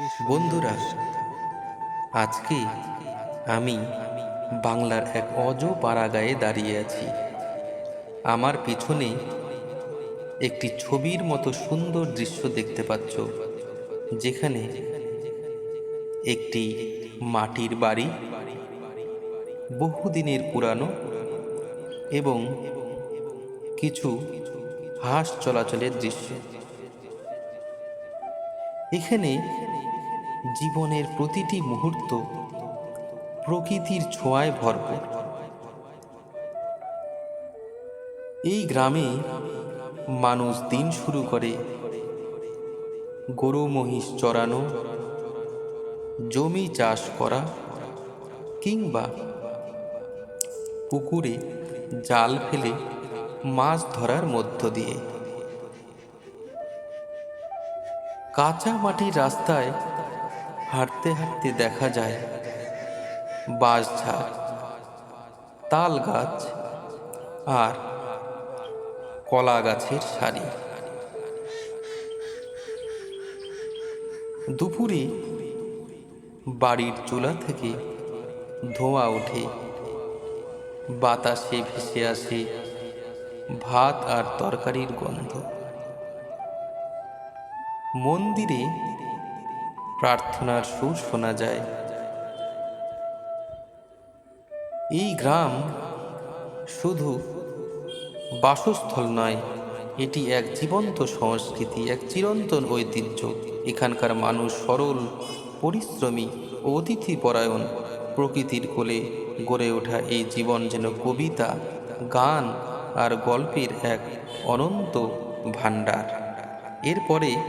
বন্ধুরা, আজকে আমি বাংলার এক অজ পাড়াগায়ে দাঁড়িয়ে আছি। আমার পিছনে একটি ছবির মতো সুন্দর দৃশ্য দেখতে পাচ্ছ, যেখানে একটি মাটির বাড়ি, বহুদিনের পুরানো এবং কিছু হাঁস চলাচলের দৃশ্য। এখানে জীবনের প্রতিটি মুহূর্ত প্রকৃতির ছোঁয়ায় ভরপুর। এই গ্রামে মানুষ দিন শুরু করে গরু, মহিষ চড়ানো, জমি চাষ করা কিংবা পুকুরে জাল ফেলে মাছ ধরার মধ্য দিয়ে। কাঁচা মাটির রাস্তায় হাঁটতে হাঁটতে দেখা যায় বাঁশঝাড় তাল গাছ আর কলা গাছের সারি। দুপুরে বাড়ির চুলা থেকে ধোঁয়া ওঠে, বাতাসে ভেসে আসে ভাত আর তরকারির গন্ধ। মন্দিরে প্রার্থনার সুর শোনা যায়। এই গ্রাম শুধু বাসস্থল নয়, এটি এক জীবন্ত সংস্কৃতি, এক চিরন্তন ঐতিহ্য। এখানকার মানুষ সরল, পরিশ্রমী ও অতিথিপরায়ণ। প্রকৃতির কোলে গড়ে ওঠা এই জীবন যেন কবিতা, গান আর গল্পের এক অনন্ত ভাণ্ডার। এরপরে